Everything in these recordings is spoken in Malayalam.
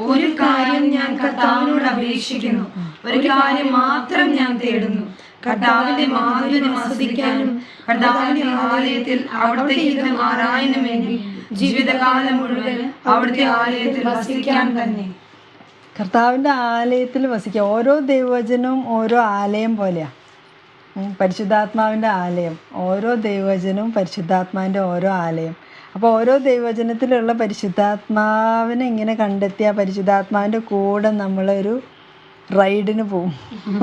ഒരു കാര്യം ഞാൻ കർത്താവിനോട് അപേക്ഷിക്കുന്നു. ഒരു കാര്യം മാത്രം ഞാൻ തേടുന്നു. കർത്താവിന്റെ മാധുര്യം ആസ്വദിക്കാനും കർത്താവിന്റെ ആലയത്തിൽ അവിടുത്തെ ആരായനും വേണ്ടി ജീവിതകാലം മുഴുവൻ അവിടുത്തെ ആലയത്തിൽ വസിക്കാൻ തന്നെ. കർത്താവിന്റെ ആലയത്തിൽ വസിക്കുക. ഓരോ ദൈവജനവും ഓരോ ആലയം പോലെയാ. പരിശുദ്ധാത്മാവിന്റെ ആലയം. ഓരോ ദൈവജനവും പരിശുദ്ധാത്മാവിന്റെ ഓരോ ആലയം. അപ്പോൾ ഓരോ ദൈവചനത്തിലുള്ള പരിശുദ്ധാത്മാവിനെ ഇങ്ങനെ കണ്ടെത്തിയ ആ പരിശുദ്ധാത്മാവിന്റെ കൂടെ നമ്മളൊരു റൈഡിന് പോവും.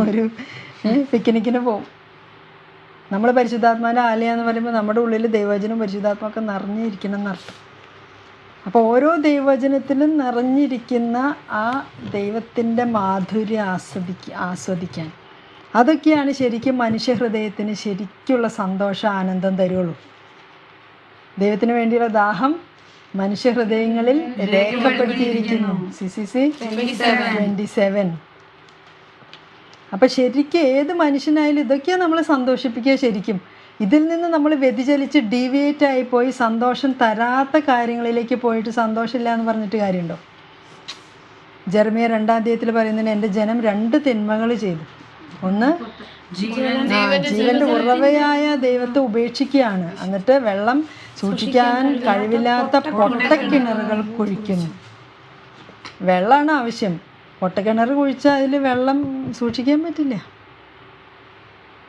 ഒരു പിക്നിക്കിന് പോവും. നമ്മൾ പരിശുദ്ധാത്മാവിന്റെ ആലയ എന്ന് പറയുമ്പോൾ നമ്മുടെ ഉള്ളിൽ ദൈവചനവും പരിശുദ്ധാത്മാവൊക്കെ നിറഞ്ഞിരിക്കണം എന്നർത്ഥം അപ്പോൾ ഓരോ ദൈവചനത്തിലും നിറഞ്ഞിരിക്കുന്ന ആ ദൈവത്തിന്റെ മാധുര്യം ആസ്വദിക്ക ആസ്വദിക്കാൻ. അതൊക്കെയാണ് ശരിക്കും മനുഷ്യഹൃദയത്തിന് ശരിക്കുള്ള സന്തോഷം ആനന്ദം തരുള്ളൂ. ദൈവത്തിന് വേണ്ടിയുള്ള ദാഹം മനുഷ്യഹൃദയങ്ങളിൽ രേഖപ്പെടുത്തിയിരിക്കുന്നു. C C C. Twenty seven അപ്പം ശരിക്കും ഏത് മനുഷ്യനായാലും ഇതൊക്കെയാണ് നമ്മളെ സന്തോഷിപ്പിക്കുക ശരിക്കും. ഇതിൽ നിന്ന് നമ്മൾ വ്യതിചലിച്ച് ഡീവിയേറ്റ് ആയി പോയി സന്തോഷം തരാത്ത കാര്യങ്ങളിലേക്ക് പോയിട്ട് സന്തോഷമില്ല എന്ന് പറഞ്ഞിട്ട് കാര്യമുണ്ടോ? ജെർമിയ രണ്ടാം തീയത്തിൽ പറയുന്നതിന് എന്റെ ജനം രണ്ട് തിന്മകൾ ചെയ്തു. ഒന്ന് ജീവന്റെ ഉറവയായ ദൈവത്തെ ഉപേക്ഷിക്കുകയാണ്. എന്നിട്ട് വെള്ളം സൂക്ഷിക്കാൻ കഴിവില്ലാത്ത പൊട്ടക്കിണറുകൾ കുഴിക്കുന്നു. വെള്ളമാണ് ആവശ്യം. പൊട്ടക്കിണർ കുഴിച്ചാൽ അതിൽ വെള്ളം സൂക്ഷിക്കാൻ പറ്റില്ല.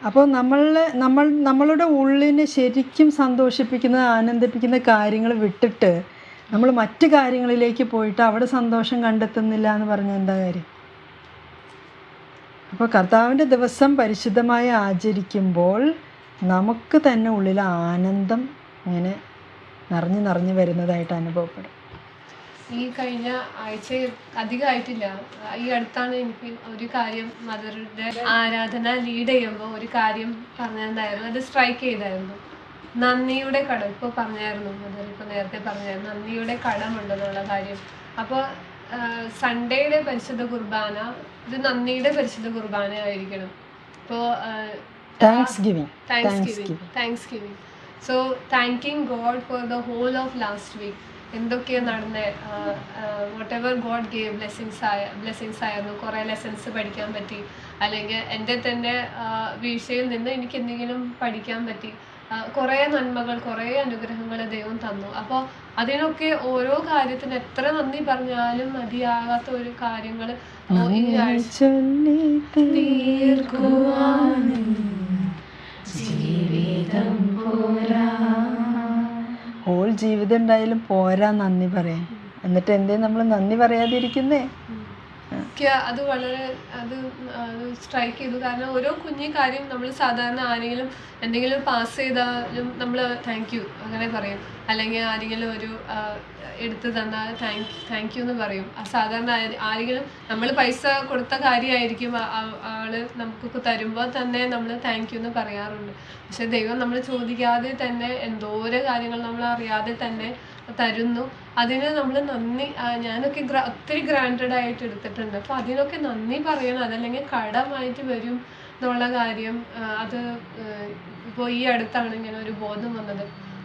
അപ്പോൾ നമ്മൾ നമ്മൾ നമ്മളുടെ ഉള്ളിനെ ശരിക്കും സന്തോഷിപ്പിക്കുന്ന ആനന്ദിപ്പിക്കുന്ന കാര്യങ്ങൾ വിട്ടിട്ട് നമ്മൾ മറ്റ് കാര്യങ്ങളിലേക്ക് പോയിട്ട് അവിടെ സന്തോഷം കണ്ടെത്തുന്നില്ല എന്ന് പറഞ്ഞ എന്താ കാര്യം? അപ്പോൾ കർത്താവിന്റെ ദിവസം പരിശുദ്ധമായി ആചരിക്കുമ്പോൾ നമുക്ക് തന്നെ ഉള്ളിൽ ആനന്ദം ഇങ്ങനെ നിറഞ്ഞു നിറഞ്ഞു വരുന്നതായിട്ട് അനുഭവപ്പെടും. ഈ കഴിഞ്ഞ ആഴ്ച അധികമായിട്ടില്ല. ഈ അടുത്താണ് എനിക്ക് ഒരു കാര്യം മദറുടെ ആരാധന ലീഡ് ചെയ്യുമ്പോൾ ഒരു കാര്യം പറഞ്ഞിട്ടുണ്ടായിരുന്നു. അത് സ്ട്രൈക്ക് ചെയ്തായിരുന്നു. നന്ദിയുടെ കടം ഇപ്പോൾ പറഞ്ഞായിരുന്നു. മദർ ഇപ്പോൾ നേരത്തെ പറഞ്ഞായിരുന്നു. നന്ദിയുടെ കടമുണ്ടെന്നുള്ള കാര്യം. അപ്പോൾ സൺഡേയുടെ പരിശുദ്ധ കുർബാന ഇത് നന്ദിയുടെ പരിശുദ്ധ കുർബാന ആയിരിക്കണം ഇപ്പോൾ thanksgiving thanksgiving thanksgiving so thanking God for the whole of last week എന്തൊക്കെയാണ് നടന്ന whatever God gave blessings ആയ ബ്ലെസ്സിങ്സ് ആയിരുന്നു. കുറേ ലെസൺസ് പഠിക്കാൻ പറ്റി. അല്ലെങ്കിൽ എന്റെ തന്നെ വീഴ്ചയിൽ നിന്ന് എനിക്ക് എന്തെങ്കിലും പഠിക്കാൻ പറ്റി. കുറേ നന്മകൾ കുറേ അനുഗ്രഹങ്ങൾ ദൈവം തന്നു. അപ്പോൾ അതിനൊക്കെ ഓരോ കാര്യത്തിന് എത്ര നന്ദി പറഞ്ഞാലും മതിയാകാത്ത ഒരു കാര്യങ്ങൾ ഈ ആഴ്ച ചൊല്ലി ഹോൾ ജീവിതം ഉണ്ടായാലും പോരാ നന്ദി പറയാൻ. എന്നിട്ട് എന്തേ നമ്മൾ നന്ദി പറയാതിരിക്കുന്നേ? എനിക്ക് അത് വളരെ അത് സ്ട്രൈക്ക് ചെയ്തു. കാരണം ഓരോ കുഞ്ഞു കാര്യം നമ്മൾ സാധാരണ ആരെങ്കിലും എന്തെങ്കിലും പാസ് ചെയ്താലും നമ്മൾ താങ്ക് യു അങ്ങനെ പറയും. അല്ലെങ്കിൽ ആരെങ്കിലും ഒരു എടുത്ത് തന്നാൽ താങ്ക് താങ്ക് യു എന്ന് പറയും. സാധാരണ ആരെങ്കിലും നമ്മൾ പൈസ കൊടുത്ത കാര്യമായിരിക്കും ആൾ നമുക്ക് തരുമ്പോൾ തന്നെ നമ്മൾ താങ്ക് യു എന്ന് പറയാറുണ്ട്. പക്ഷെ ദൈവം നമ്മൾ ചോദിക്കാതെ തന്നെ എന്തോരോ കാര്യങ്ങൾ നമ്മൾ അറിയാതെ തന്നെ തരുന്നു. അതിന് നമ്മൾ നന്ദി ഞാനൊക്കെ ഗ്ര ഒത്തിരി ഗ്രാൻഡഡ് ആയിട്ട് എടുത്തിട്ടുണ്ട്. അപ്പോൾ അതിനൊക്കെ നന്ദി പറയണം. അതല്ലെങ്കിൽ കടമായിട്ട് വരും എന്നുള്ള കാര്യം അത് ഇപ്പോൾ ഈ അടുത്താണ് ഇങ്ങനെ ഒരു ബോധം വന്നത്.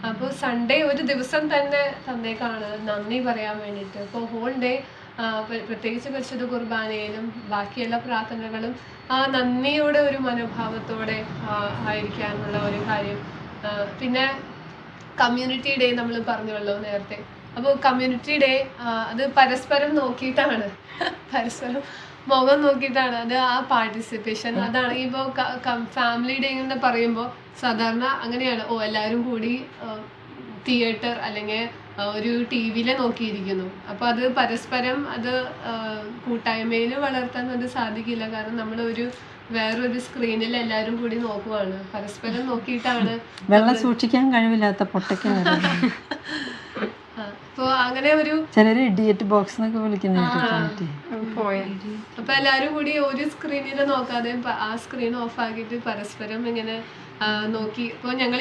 അപ്പോൾ സൺഡേ ഒരു ദിവസം തന്നെ തന്നേക്കാണ് നന്ദി പറയാൻ വേണ്ടിയിട്ട്. ഇപ്പോൾ ഹോൾ ഡേ പ്രത്യേകിച്ച് പരിശുദ്ധ കുർബാനയിലും ബാക്കിയെല്ലാ പ്രാർത്ഥനകളും ആ നന്ദിയുടെ ഒരു മനോഭാവത്തോടെ ആയിരിക്കാനുള്ള ഒരു കാര്യം. പിന്നെ കമ്മ്യൂണിറ്റി ഡേ നമ്മൾ പറഞ്ഞുള്ളൂ നേരത്തെ. അപ്പോൾ കമ്മ്യൂണിറ്റി ഡേ അത് പരസ്പരം നോക്കിയിട്ടാണ്. പരസ്പരം മുഖം നോക്കിയിട്ടാണ് അത് ആ പാർട്ടിസിപ്പേഷൻ അതാണ് ഇപ്പോൾ ഫാമിലി ഡേ എന്ന് പറയുമ്പോൾ സാധാരണ അങ്ങനെയാണ്. ഓ എല്ലാവരും കൂടി തിയേറ്റർ അല്ലെങ്കിൽ ഒരു ടി വിയിലെ നോക്കിയിരിക്കുന്നു. അപ്പോൾ അത് പരസ്പരം അത് കൂട്ടായ്മയിൽ വളർത്താൻ അത് സാധിക്കില്ല. കാരണം നമ്മളൊരു വേറൊരു സ്ക്രീനിൽ എല്ലാവരും കൂടി നോക്കുവാണ്. പരസ്പരം നോക്കിയിട്ടാണ് വെള്ളം സൂക്ഷിക്കാൻ കഴിവില്ലാത്ത അപ്പോൾ അങ്ങനെ ഒരു ചിലര് ഇഡിയറ്റ് ബോക്സ് എന്നൊക്കെ വിളിക്കുന്ന അപ്പൊ എല്ലാരും കൂടി ഒരു സ്ക്രീനിൽ നോക്കാതെ ആ സ്ക്രീൻ ഓഫ് ആക്കിയിട്ട് പരസ്പരം ഇങ്ങനെ നോക്കി. ഇപ്പൊ ഞങ്ങൾ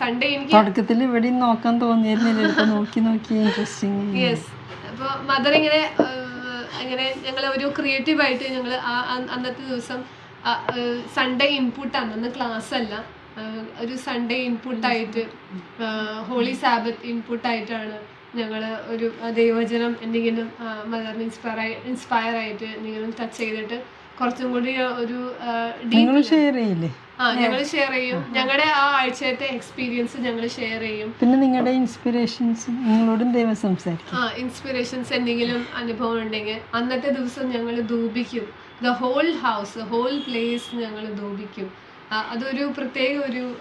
സൺഡേ എനിക്ക് തുടക്കത്തിൽ ഇവിടെ നോക്കാൻ തോന്നിയിരുന്നില്ല. നോക്കി നോക്കി ഇൻട്രസ്റ്റിംഗ് യെസ് അപ്പൊ മദർ ഇങ്ങനെ ആ, ഇങ്ങനെ ഞങ്ങൾ ഒരു ക്രിയേറ്റീവായിട്ട് ഞങ്ങൾ ആ അന്നത്തെ ദിവസം സൺഡേ ഇൻപുട്ടാണ് അന്ന് ക്ലാസ് അല്ല. ഒരു സൺഡേ ഇൻപുട്ടായിട്ട് ഹോളി സാബത്ത് ഇൻപുട്ടായിട്ടാണ് ഞങ്ങൾ ഒരു ദൈവചനം എന്തെങ്കിലും മദറിന് ഇൻസ്പയർ ഇൻസ്പയർ ആയിട്ട് എന്തെങ്കിലും ടച്ച് ചെയ്തിട്ട് കുറച്ചും കൂടി ഒരു ഡീപ്പ് ഷെയർ ചെയ്യില്ലേ? ഞങ്ങൾ ഷെയർ ചെയ്യും. ഞങ്ങളുടെ ആ. ആഴ്ചത്തെ എക്സ്പീരിയൻസ് ഞങ്ങൾ ഷെയർ ചെയ്യും. പിന്നെ നിങ്ങളുടെ ഇൻസ്പിറേഷൻസ് നിങ്ങളോടും ദൈവം സംസാരിക്കും. ആ ഇൻസ്പിറേഷൻസ് എന്തെങ്കിലും അനുഭവം ഉണ്ടെങ്കിൽ അന്നത്തെ ദിവസം ഞങ്ങൾ ധൂപിക്കും. The whole house whole place ഞങ്ങൾ ധൂപിക്കും. അതൊരു പ്രത്യേക ഒരു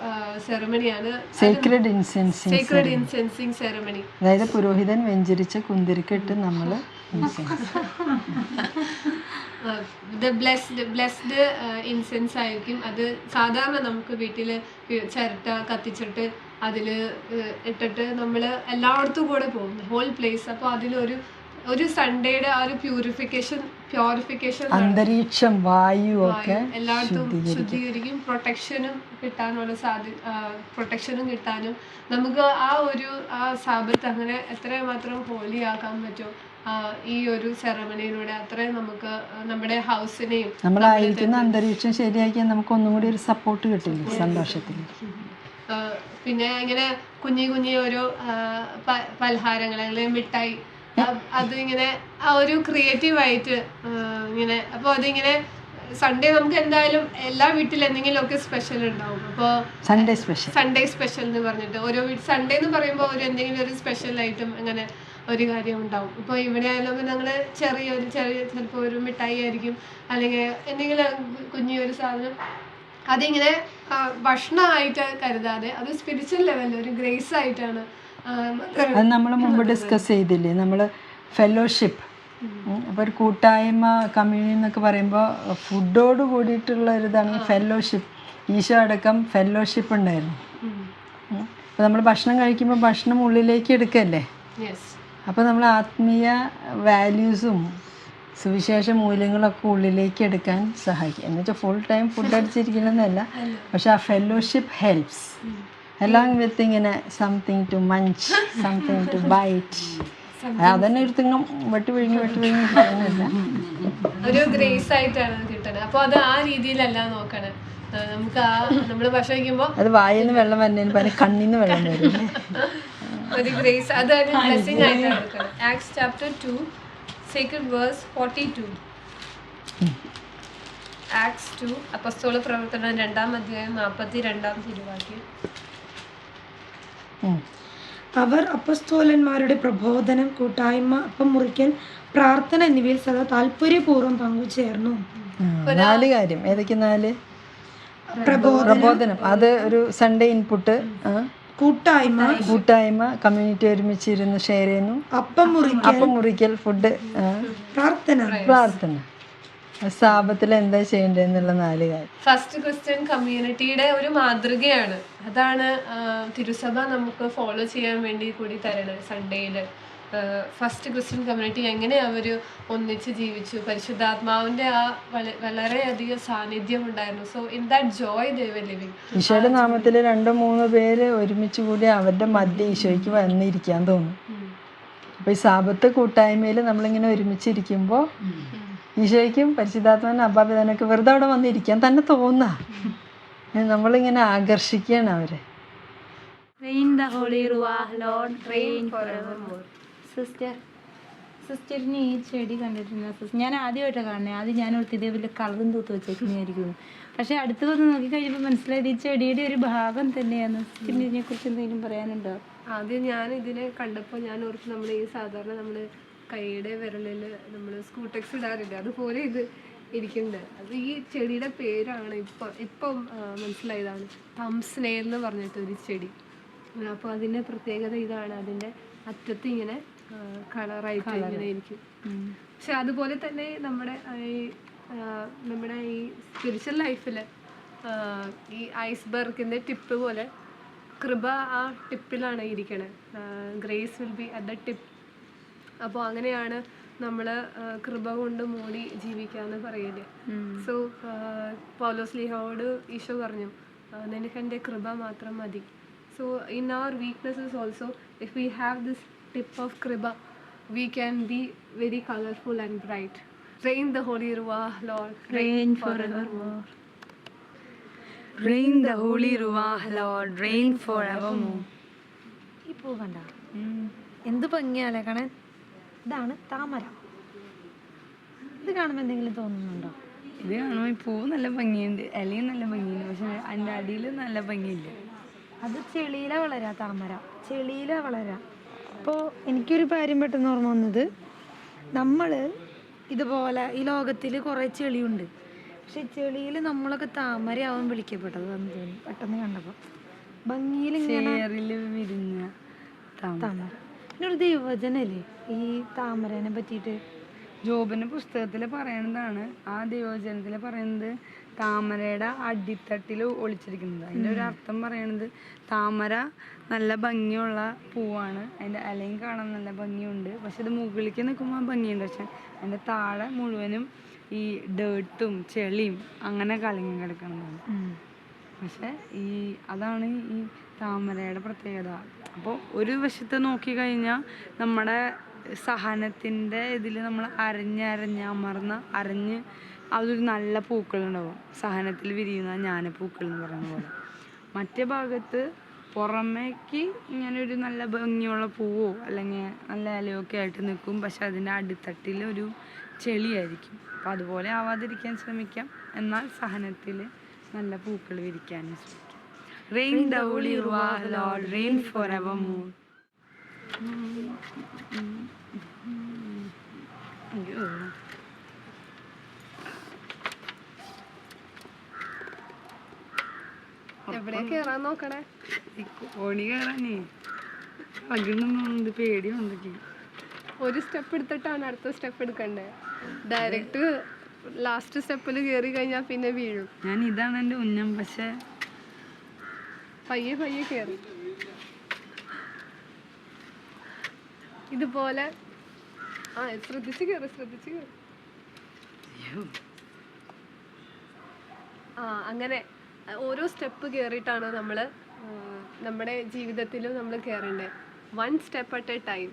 സെറമണിയാണ് sacred incensing sacred incensing ceremony അതായത് പുരോഹിതൻ വെഞ്ചരിച്ച കുന്തിരിക്കിട്ട് നമ്മൾ ദ ബ്ലെസ്ഡ് ബ്ലെസ്ഡ് ഇൻസെൻസ് ആയിരിക്കും. അത് സാധാരണ നമുക്ക് വീട്ടിൽ ചിരട്ട കത്തിച്ചിട്ട് അതിൽ ഇട്ടിട്ട് നമ്മൾ എല്ലായിടത്തും കൂടെ പോകും. ഹോൾ പ്ലേസ് അപ്പോൾ അതിലൊരു ഒരു സൺഡേയുടെ ആ ഒരു പ്യൂരിഫിക്കേഷൻ പ്യൂരിഫിക്കേഷൻ അന്തരീക്ഷം വായു ഒക്കെ എല്ലായിടത്തും ശുദ്ധീകരിക്കും. പ്രൊട്ടക്ഷനും കിട്ടാനുള്ള സാധ്യ പ്രൊട്ടക്ഷനും കിട്ടാനും നമുക്ക് ആ ഒരു ആ സാബത്ത് അങ്ങനെ എത്രമാത്രം ഹോളി ആക്കാൻ പറ്റും? ആ, ഈ ഒരു സെറമണിയിലൂടെ അത്രയും നമുക്ക് നമ്മുടെ ഹൗസിനെയും നമ്മളായിരിക്കുന്ന അന്തരീക്ഷം ശരിയാക്കിയാൽ നമുക്ക് ഒന്നും കൂടി ഒരു സപ്പോർട്ട് കിട്ടില്ലേ? സന്തോഷത്തിൽ പിന്നെ ഇങ്ങനെ കുഞ്ഞി കുഞ്ഞി ഓരോ പലഹാരങ്ങൾ അല്ലെങ്കിൽ മിഠായി അതിങ്ങനെ അത് ഇങ്ങനെ ആ ഒരു ക്രിയേറ്റീവ് ആയിട്ട് ഇങ്ങനെ അപ്പോൾ അതിങ്ങനെ സൺഡേ നമുക്ക് എന്തായാലും എല്ലാ വീട്ടിലും എന്തെങ്കിലുമൊക്കെ സ്പെഷ്യൽ ഉണ്ടാവും. അപ്പോൾ സൺഡേ സ്പെഷ്യൽ സൺഡേ സ്പെഷ്യൽ എന്ന് പറഞ്ഞിട്ട് ഓരോ വീട് സൺഡേ എന്ന് പറയുമ്പോൾ ഒരു എന്തെങ്കിലും ഒരു സ്പെഷ്യൽ ഐറ്റം അങ്ങനെ ഒരു കാര്യം ഉണ്ടാവും. ഇപ്പോൾ ഇവിടെ ആയാലും ഞങ്ങൾ ചെറിയ ഒരു ചെറിയ ചിലപ്പോൾ ഒരു മിഠായി ആയിരിക്കും. അല്ലെങ്കിൽ എന്തെങ്കിലും കുഞ്ഞി ഒരു സാധനം. അതിങ്ങനെ ഭക്ഷണമായിട്ട് കരുതാതെ അത് സ്പിരിച്വൽ ലെവലിൽ ഒരു ഗ്രേസ് ആയിട്ടാണ് അത് നമ്മൾ മുമ്പ് ഡിസ്കസ് ചെയ്തില്ലേ? നമ്മൾ ഫെലോഷിപ്പ് അപ്പോൾ ഒരു കൂട്ടായ്മ കമ്മ്യൂണി എന്നൊക്കെ പറയുമ്പോൾ ഫുഡോട് കൂടിയിട്ടുള്ള ഒരു ഇതാണ് ഫെലോഷിപ്പ് ഈശോ അടക്കം ഫെലോഷിപ്പ് ഉണ്ടായിരുന്നു. അപ്പോൾ നമ്മൾ ഭക്ഷണം കഴിക്കുമ്പോൾ ഭക്ഷണം ഉള്ളിലേക്ക് എടുക്കല്ലേ. അപ്പോൾ നമ്മൾ ആത്മീയ വാല്യൂസും സുവിശേഷ മൂല്യങ്ങളൊക്കെ ഉള്ളിലേക്ക് എടുക്കാൻ സഹായിക്കും. എന്നുവെച്ചാൽ ഫുൾ ടൈം ഫുഡ് അടിച്ചിരിക്കണമെന്നല്ല പക്ഷെ ആ ഫെലോഷിപ്പ് ഹെൽപ്സ് എല്ലാം വിത്ത് ഇങ്ങനെ something to munch something to bite അതന്നെ എടുത്തിങ്ങും വെട്ടി വിഴുങ്ങി വെട്ടി വിഴുങ്ങി പറയുന്നില്ല ഒരു ഗ്രേസ് ആയിട്ടാണ് അത് കിട്ടുന്നത് അപ്പോൾ അത് ആ രീതിയിലല്ല നോക്കണേ. നമുക്ക് ആ നമ്മൾ ഭക്ഷണം കഴിക്കുമ്പോൾ അത് നിന്ന് വെള്ളം വരുന്നതിന് പകരം കണ്ണിന്ന് വെള്ളം വരും. ഒരു ഗ്രേസ്. അത് ഒരു ബ്ലെസ്സിങ് ആയിട്ട് Acts chapter two secret verse forty two Acts two അപ്പസ്തോള പ്രവർത്തനം രണ്ടാം അധ്യായം നാൽപ്പത്തി രണ്ടാം തിരുവാക്യം. അവർ അപ്പസ്തോലന്മാരുടെ പ്രബോധനം കൂട്ടായ്മ അപ്പം മുറിക്കൽ പ്രാർത്ഥന എന്നിവയിൽ സദാ താല്പര്യപൂർവം പങ്കുചേർന്നു. നാല് കാര്യം. ഏതൊക്കെ നാല്? പ്രബോധനം. അത് ഒരു സൺഡേ ഇൻപുട്ട് കൂട്ടായ്മ. കൂട്ടായ്മ കമ്മ്യൂണിറ്റി ഒരുമിച്ച് ഇരുന്ന് ഷെയർ ചെയ്യുന്നു. അപ്പം മുറിക്കൽ. അപ്പം മുറിക്കൽ ഫുഡ് പ്രാർത്ഥന. പ്രാർത്ഥന. സ്ഥാപത്തിൽ എന്താ ചെയ്യേണ്ടതെന്നുള്ള നാല് കാര്യം. ഫസ്റ്റ് ക്രിസ്ത്യൻ കമ്മ്യൂണിറ്റിയുടെ ഒരു മാതൃകയാണ്. അതാണ് തിരുസഭ നമുക്ക് ഫോളോ ചെയ്യാൻ വേണ്ടി കൂടി തരണത് സൺഡേയിൽ ഫസ്റ്റ് ക്രിസ്ത്യൻ കമ്മ്യൂണിറ്റി എങ്ങനെ അവർ ഒന്നിച്ച് ജീവിച്ചു? പരിശുദ്ധാത്മാവിന്റെ ആ വള- വളരെയധികം സാന്നിധ്യം ഉണ്ടായിരുന്നു. So in that joy Deva living ഈശോയുടെ നാമത്തിൽ രണ്ടോ മൂന്ന് പേര് ഒരുമിച്ച് കൂടി അവരുടെ മധ്യ ഈശോയ്ക്ക് വന്നിരിക്കാൻ തോന്നും അപ്പൊ ഈ സാപത്ത് കൂട്ടായ്മയിൽ നമ്മളിങ്ങനെ ഒരുമിച്ചിരിക്കുമ്പോൾ ഈശോയ്ക്കും പരിശുദ്ധാത്മാവിനും അബ്ബാപിതാനൊക്കെ വെറുതെ അവിടെ വന്നിരിക്കാൻ തന്നെ തോന്നുക നമ്മളിങ്ങനെ ആകർഷിക്കുകയാണ് അവരെ. Reign the Holy Ruach, Lord, reign forevermore. Sister സിസ്റ്ററിന് ഈ ചെടി കണ്ടിട്ടുണ്ട്? സിസ്റ്റർ ഞാൻ ആദ്യമായിട്ടാണ് കാണുന്നത് ആദ്യം ഞാൻ ഓർത്ത് ഇതേ വലിയ കളറും തൂത്ത് വെച്ചേക്കുന്നതായിരിക്കും. പക്ഷേ അടുത്ത് വന്ന് നോക്കി കഴിഞ്ഞപ്പോൾ മനസ്സിലായത് ഈ ചെടിയുടെ ഒരു ഭാഗം തന്നെയാണ്. സിസ്റ്ററിന് ഇതിനെക്കുറിച്ച് എന്തെങ്കിലും പറയാനുണ്ടോ? ആദ്യം ഞാൻ ഇതിനെ കണ്ടപ്പോൾ ഞാൻ ഓർത്ത് നമ്മൾ ഈ സാധാരണ നമ്മൾ കൈയുടെ വിരലിൽ നമ്മൾ സ്കൂട്ടക്സ് ഇടാറില്ല? അതുപോലെ ഇത് ഇരിക്കുന്നുണ്ട്. അത് ഈ ചെടിയുടെ പേരാണ് ഇപ്പം ഇപ്പം മനസ്സിലായതാണ്. തംസ്നെയിൽ എന്ന് പറഞ്ഞിട്ട് ഒരു ചെടി അപ്പോൾ അതിന്റെ പ്രത്യേകത ഇതാണ്. അതിന്റെ അറ്റത്ത് ഇങ്ങനെ കളറായിട്ട് ഇങ്ങനെ എനിക്ക് പക്ഷെ അതുപോലെ തന്നെ നമ്മുടെ ഈ നമ്മുടെ ഈ സ്പിരിച്വൽ ലൈഫിൽ ഈ ഐസ്ബർഗിന്റെ ടിപ്പ് പോലെ കൃപ ആ ടിപ്പിലാണ് ഇരിക്കണേ. Grace will be at the tip അപ്പോൾ അങ്ങനെയാണ് നമ്മൾ കൃപ കൊണ്ട് മൂടി ജീവിക്കാന്ന് പറയൽ. സോ പൗലോസ് ലിഹോട് ഈശോ പറഞ്ഞു നിനക്ക് എന്റെ കൃപ മാത്രം മതി. So in our weaknesses also if we have this tip of കൃപ we can be very colourful and bright rain the holy Ruach Lord Reign forevermore. Rain the holy Ruach, Lord, for forevermore. ഈ പൂ കണ്ട? എന്ത് ഭംഗിയാലേ കാണാൻ ഇതാണ് താമര. ഇത് കാണുമ്പോൾ എന്തെങ്കിലും തോന്നുന്നുണ്ടോ? ഇത് കാണുമ്പോൾ ഈ പൂ നല്ല ഭംഗിയുണ്ട്. ഇലയും നല്ല ഭംഗിയുണ്ട്. പക്ഷെ അതിന്റെ അടിയിൽ നല്ല ഭംഗിയില്ല. അത് ചെളിയിലെ വളരാ താമര. ചെളിയിലെ വളരാ. അപ്പോൾ എനിക്കൊരു കാര്യം പെട്ടെന്ന് ഓർമ്മ വന്നത്. നമ്മൾ ഇതുപോലെ ഈ ലോകത്തിൽ കുറേ ചെളിയുണ്ട്. പക്ഷെ ചെളിയിൽ നമ്മളൊക്കെ താമരയാവാൻ വിളിക്കപ്പെട്ടത് എന്ന് തോന്നി പെട്ടെന്ന് കണ്ടപ്പോൾ ഭംഗിയിൽ ഇങ്ങനെ താമര. പിന്നെ ഒരു ദൈവവചനല്ലേ? ഈ താമരനെ പറ്റിയിട്ട്. ജോബിന്റെ പുസ്തകത്തിൽ പറയുന്നതാണ് ആ ദൈവജനത്തിൽ പറയുന്നത് താമരയുടെ അടിത്തട്ടിൽ ഒളിച്ചിരിക്കുന്നത്. അതിന്റെ ഒരു അർത്ഥം പറയണത് താമര നല്ല ഭംഗിയുള്ള പൂവാണ്. അതിന്റെ ഇലയും കാണാൻ നല്ല ഭംഗിയുണ്ട്. പക്ഷെ ഇത് മുകളിലേക്ക് നിൽക്കുമ്പോൾ ഭംഗിയുണ്ട്. പക്ഷെ അതിന്റെ താഴെ മുഴുവനും ഈ ഡേർട്ടും ചെളിയും അങ്ങനെ കലങ്ങി കിടക്കണതാണ് പക്ഷെ ഈ അതാണ് ഈ താമരയുടെ പ്രത്യേകത. അപ്പോൾ ഒരു വശത്ത് നോക്കിക്കഴിഞ്ഞാൽ നമ്മുടെ സഹനത്തിന്റെ ഇതിൽ നമ്മൾ അരഞ്ഞരഞ്ഞ് അമർന്ന് അരഞ്ഞ് അതൊരു നല്ല പൂക്കളുണ്ടാവും. സഹനത്തിൽ വിരിയുന്ന ജ്ഞാനപ്പൂക്കൾ എന്ന് പറയുന്ന പോലെ. മറ്റേ ഭാഗത്ത് പുറമേക്ക് ഇങ്ങനെ ഒരു നല്ല ഭംഗിയുള്ള പൂവോ അല്ലെങ്കിൽ നല്ല ഇലയോ ഒക്കെ ആയിട്ട് നിൽക്കും. പക്ഷെ അതിന്റെ അടിത്തട്ടിൽ ഒരു ചെളിയായിരിക്കും. അപ്പോൾ അതുപോലെ ആവാതിരിക്കാൻ ശ്രമിക്കാം. എന്നാൽ സഹനത്തിൽ നല്ല പൂക്കൾ വിരിക്കാനും ശ്രമിക്കാം. Rain the holy Lord reign forevermore അയ്യോ നോക്കണേ? ഒരു സ്റ്റെപ്പ് എടുത്തിട്ടാണ് അടുത്ത സ്റ്റെപ്പ് എടുക്കണ്ടേ? ഡയറക്റ്റ് ലാസ്റ്റ് സ്റ്റെപ്പിൽ കയറി കഴിഞ്ഞാൽ പിന്നെ വീഴും. ഞാൻ ഇതാണ് എന്റെ ഉന്നം പക്ഷെ പയ്യെ പയ്യെ കയറി ഇതുപോലെ. ആ ശ്രദ്ധിച്ച് കയറി ശ്രദ്ധിച്ച് കയറി ആ അങ്ങനെ ഓരോ സ്റ്റെപ്പ് കയറിയിട്ടാണ് നമ്മൾ നമ്മുടെ ജീവിതത്തിലും നമ്മൾ കയറേണ്ടത് one step at a time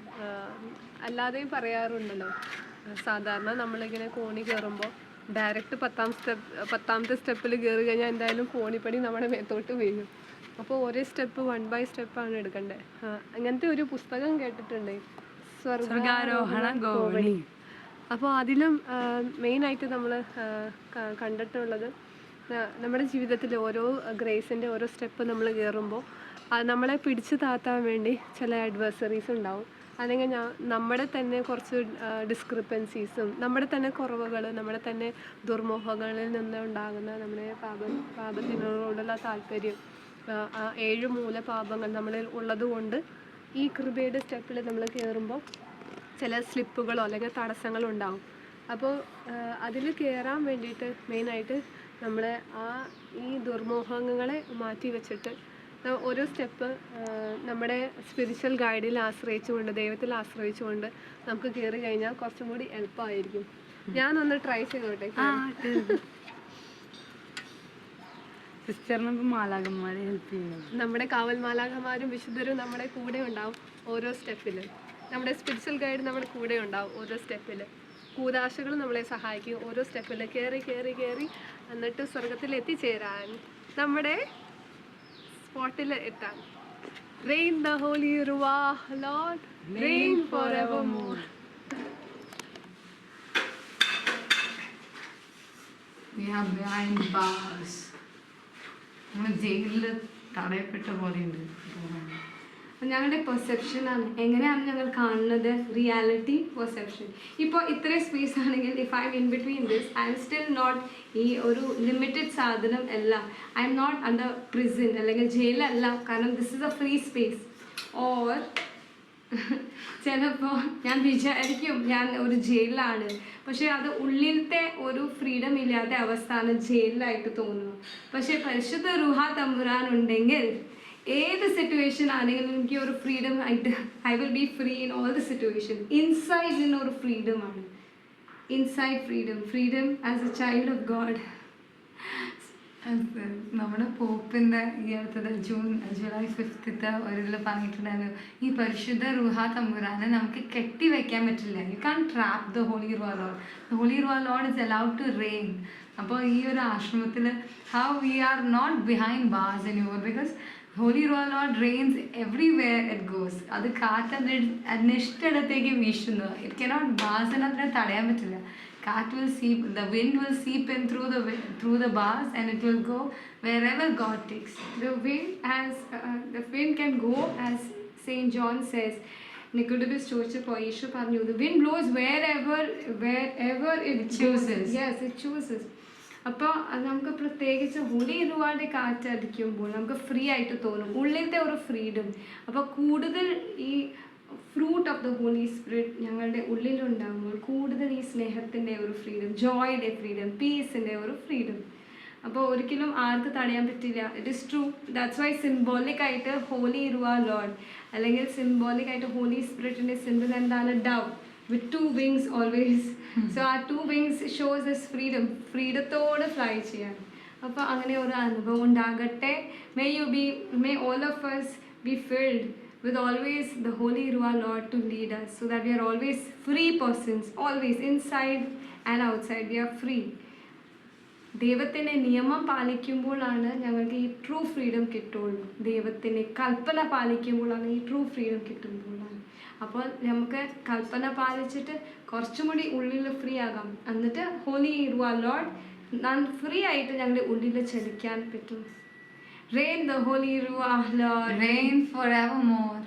അല്ലാതെയും പറയാറുണ്ടല്ലോ. സാധാരണ നമ്മളിങ്ങനെ കോണി കയറുമ്പോൾ ഡയറക്റ്റ് പത്താം സ്റ്റെപ്പ് പത്താമത്തെ സ്റ്റെപ്പിൽ കയറി കഴിഞ്ഞാൽ എന്തായാലും കോണിപ്പടി നമ്മുടെ മേത്തോട്ട് വീഴും. അപ്പോൾ ഓരോ സ്റ്റെപ്പ് വൺ ബൈ സ്റ്റെപ്പാണ് എടുക്കേണ്ടത് അങ്ങനത്തെ ഒരു പുസ്തകം കേട്ടിട്ടുണ്ട്. സ്വർഗാരോഹണ ഗോവണി. അപ്പോൾ അതിലും മെയിനായിട്ട് നമ്മൾ കണ്ടിട്ടുള്ളത് നമ്മുടെ ജീവിതത്തിൽ ഓരോ ഗ്രേസിന്റെ ഓരോ സ്റ്റെപ്പ് നമ്മൾ കയറുമ്പോൾ നമ്മളെ പിടിച്ചു താത്താൻ വേണ്ടി ചില അഡ്വേഴ്സറീസ് ഉണ്ടാവും. അല്ലെങ്കിൽ നമ്മുടെ തന്നെ കുറച്ച് ഡിസ്ക്രിപ്പൻസീസും നമ്മുടെ തന്നെ കുറവുകൾ നമ്മുടെ തന്നെ ദുർമോഹങ്ങളിൽ നിന്ന് ഉണ്ടാകുന്ന നമ്മുടെ പാപ പാപത്തിനോടുള്ള താല്പര്യം ഏഴ് മൂല പാപങ്ങൾ നമ്മളിൽ ഉള്ളതുകൊണ്ട് ഈ കൃപയുടെ സ്റ്റെപ്പിൽ നമ്മൾ കയറുമ്പോൾ ചില സ്ലിപ്പുകളോ അല്ലെങ്കിൽ തടസ്സങ്ങളോ ഉണ്ടാവും അപ്പോൾ അതിൽ കയറാൻ വേണ്ടിയിട്ട് മെയിനായിട്ട് നമ്മൾ ആ ഈ ദുർമോഹങ്ങളെ മാറ്റി വെച്ചിട്ട് ഓരോ സ്റ്റെപ്പ് നമ്മുടെ സ്പിരിച്വൽ ഗൈഡിൽ ആശ്രയിച്ചുകൊണ്ട് ദൈവത്തിൽ ആശ്രയിച്ചുകൊണ്ട് നമുക്ക് കയറി കഴിഞ്ഞാൽ കുറച്ചും കൂടി എളുപ്പമായിരിക്കും. ഞാനൊന്ന് ട്രൈ ചെയ്തോട്ടെ? സിസ്റ്ററിന് ഇപ്പം മാലാകന്മാരെ ഹെൽപ്പ് ചെയ്യുന്നത്. നമ്മുടെ കാവൽ മാലാകന്മാരും വിശുദ്ധരും നമ്മുടെ കൂടെ ഉണ്ടാവും ഓരോ സ്റ്റെപ്പിൽ നമ്മുടെ സ്പിരിച്വൽ ഗൈഡ് നമ്മുടെ കൂടെ ഉണ്ടാവും ഓരോ സ്റ്റെപ്പിൽ കൂതാശകൾ നമ്മളെ സഹായിക്കും. ഓരോ സ്റ്റെപ്പിൽ കയറി കയറി കയറി എന്നിട്ട് സ്വർഗത്തിൽ എത്തിച്ചേരാൻ നമ്മുടെ സ്പോട്ടിൽ എത്താൻ rain the holy Ruach Lord reign forevermore We are behind bars. നമ്മൾ ജയിലിൽ തടയപ്പെട്ട ഞങ്ങളുടെ പെർസെപ്ഷൻ ആണ്. എങ്ങനെയാണ് ഞങ്ങൾ കാണുന്നത്? റിയാലിറ്റി പെർസെപ്ഷൻ ഇപ്പോൾ ഇത്രയും സ്പേസ് ആണെങ്കിൽ if I'm in between this I'm still not ഈ ഒരു ലിമിറ്റഡ് സാധനം അല്ല. I'm not under prison അല്ലെങ്കിൽ ജയിലല്ല. കാരണം this is a free space or ചിലപ്പോൾ ഞാൻ വിചാരിക്കും ഞാൻ ഒരു ജയിലിലാണ്. പക്ഷേ അത് ഉള്ളിലത്തെ ഒരു ഫ്രീഡം ഇല്ലാത്ത അവസ്ഥയാണ് ജയിലിലായിട്ട് തോന്നുന്നു പക്ഷേ പരിശുദ്ധ റുഹ തമ്പുരാൻ ഉണ്ടെങ്കിൽ ഏത് സിറ്റുവേഷൻ ആണെങ്കിലും എനിക്ക് ഒരു ഫ്രീഡം ആയിട്ട് I will be free in all the situation inside in ഒരു ഫ്രീഡമാണ് inside freedom freedom as a child of God നമ്മുടെ പോപ്പിന്റെ ഈ അടുത്തത് ജൂൺ ജൂലൈ ഫിഫ്റ്റത്തെ ഒരു ഇതിൽ പറഞ്ഞിട്ടുണ്ടായിരുന്നു. ഈ പരിശുദ്ധ റുഹ തമ്പുരാനെ നമുക്ക് കെട്ടി വെക്കാൻ പറ്റില്ല. You can't trap the holy Ruach Lord the holy Ruach Lord is allowed to reign അപ്പോൾ ഈ ഒരു ആശ്രമത്തിൽ how we are not behind bars in your because Holy row load rains everywhere it goes അത് കാറ്റ് അതിന് അതിന് ഇഷ്ടയിടത്തേക്ക് വീശുന്നു ഇറ്റ് കനോട്ട് ബാസിന് അതിനെ തടയാൻ പറ്റില്ല കാറ്റ് will seep the wind will seep in through the through the bars and it will go wherever God takes The wind has, uh, the wind can go as Saint John says. Nicodemus ചോദിച്ചപ്പോൾ യേശു പറഞ്ഞു the wind blows wherever wherever it chooses. yes it chooses അപ്പോൾ നമുക്ക് പ്രത്യേകിച്ച് ഹോളി ഒരുപാട് കാറ്റടിക്കുമ്പോൾ നമുക്ക് ഫ്രീ ആയിട്ട് തോന്നും. ഉള്ളിലത്തെ ഒരു ഫ്രീഡം അപ്പോൾ കൂടുതൽ ഈ fruit of the holy spirit ഞങ്ങളുടെ ഉള്ളിലുണ്ടാകുമ്പോൾ കൂടുതൽ ഈ സ്നേഹത്തിന്റെ ഒരു ഫ്രീഡം ജോയുടെ ഫ്രീഡം പീസിന്റെ ഒരു ഫ്രീഡം അപ്പോൾ ഒരിക്കലും ആർക്ക് തടയാൻ പറ്റില്ല. It is true that's why symbolic ആയിട്ട് ഹോളി ഇരുവാ ലോഡ് അല്ലെങ്കിൽ സിംബോളിക് ആയിട്ട് ഹോലി സ്പിരിറ്റിന്റെ സിമ്പിൾ എന്താണ്? Dove with two wings always so ആ two wings shows as freedom ഫ്രീഡത്തോടെ fly ചെയ്യാൻ. അപ്പോൾ അങ്ങനെ ഒരു അനുഭവം ഉണ്ടാകട്ടെ. May you be may all of us be filled with always the Holy Ruah Lord to lead us so that we are always free persons, always inside and outside. We are free. ദൈവത്തിന്റെ നിയമം പാലിക്കുമ്പോഴാണ് ഞങ്ങൾക്ക് ഈ ട്രൂ ഫ്രീഡം കിട്ടുള്ളൂ. ദൈവത്തിന്റെ കൽപ്പന പാലിക്കുമ്പോഴാണ് ഈ ട്രൂ ഫ്രീഡം കിട്ടുമ്പോഴാണ്. അപ്പോൾ നമുക്ക് കൽപ്പന പാലിച്ചിട്ട് കുറച്ചും കൂടി ഉള്ളിൽ ഫ്രീ ആകാം. എന്നിട്ട് ഹോലി ഇരുവാ ലോഡ്. ഞാൻ ഫ്രീ ആയിട്ട് ഞങ്ങളുടെ ഉള്ളിൽ ചലിക്കാൻ പറ്റും. Rain the holy Ruach Lord ever forevermore.